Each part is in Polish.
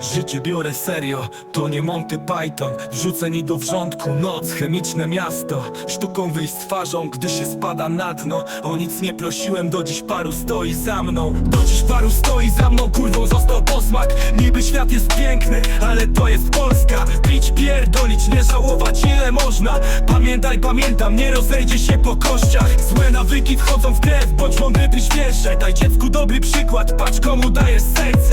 Życie biorę serio, to nie Monty Python. Wrzuceni do wrzątku, noc, chemiczne miasto. Sztuką wyjść z twarzą, gdy się spada na dno. O nic nie prosiłem, do dziś paru stoi za mną. Do dziś paru stoi za mną, kurwą został posmak. Niby świat jest piękny, ale to jest Polska. Pić, pierdolić, nie żałować ile można. Pamiętaj, pamiętam, nie rozejdzie się po kościach. Złe nawyki wchodzą w krew, bądź mądry, wiersze. Daj dziecku dobry przykład, patrz komu dajesz serce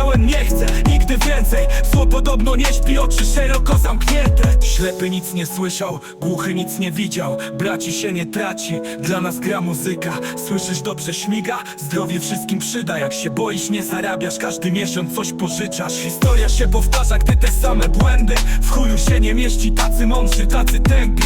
powtarzałem, nie chcę, nigdy więcej. Zło podobno nie śpi, oczy szeroko zamknięte. Ślepy nic nie słyszał, głuchy nic nie widział. Braci się nie traci, dla nas gra muzyka. Słyszysz dobrze śmiga, zdrowie wszystkim przyda. Jak się boisz, nie zarabiasz, każdy miesiąc coś pożyczasz. Historia się powtarza, gdy te same błędy W chuju się nie mieści, tacy mądrzy, tacy tępi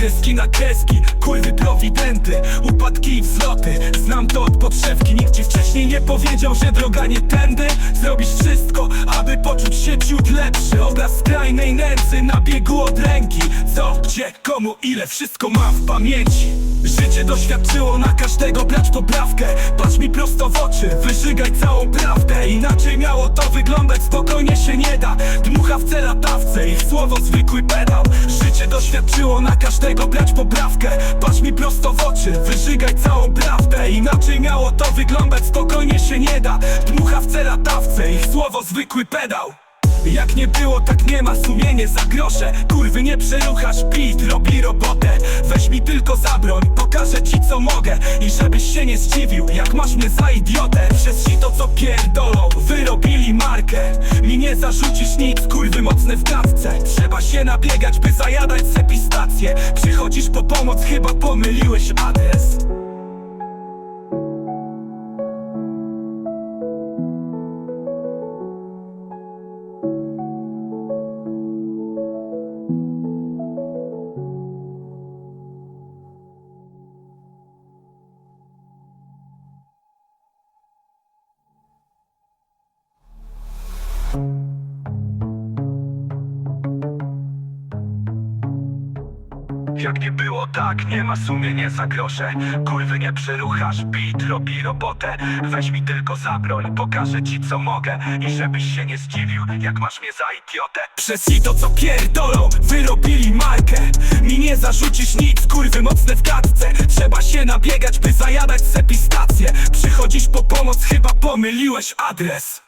Kreski na kreski, kurwy prowidenty Upadki i wzloty, znam to od podszewki Nikt ci wcześniej nie powiedział, że droga nie tędy. Zrobisz wszystko, aby poczuć się ciut lepszy. Obraz skrajnej nędzy na biegu od ręki. Co, gdzie, komu, ile, wszystko mam w pamięci. Życie doświadczyło na każdego brać poprawkę Patrz mi prosto w oczy, wyżygaj całą prawdę. Inaczej miało to wyglądać, spokojnie się nie da. Dmuchawce latawce, ich słowo zwykły pedał doświadczyło na każdego brać poprawkę. Patrz mi prosto w oczy, wyżygaj całą prawdę. Inaczej miało to wyglądać, spokojnie się nie da. Dmuchawce latawce, ich słowo zwykły pedał jak nie było, tak nie ma, sumienie za grosze. Kurwy nie przeruchasz, beat robi robotę. Weź mi tylko zabroń, pokażę ci co mogę. I żebyś się nie zdziwił, jak masz mnie za idiotę. Przez to co pierdolą, wyrobili markę. Mi nie zarzucisz nic, kurwy mocne w kawce Trzeba się nabiegać, by zajadać se pistacje. Przychodzisz po pomoc, chyba pomyliłeś adres Jak nie było tak, nie ma sumienia za grosze. Kurwy nie przeruchasz, beat robi robotę. Weź mi tylko zabroń, pokażę ci co mogę. I żebyś się nie zdziwił, jak masz mnie za idiotę. Przez to co pierdolą, wyrobili markę. Mi nie zarzucisz nic, kurwy mocne w gadce. Trzeba się nabiegać, by zajadać se pistacje. Przychodzisz po pomoc, chyba pomyliłeś adres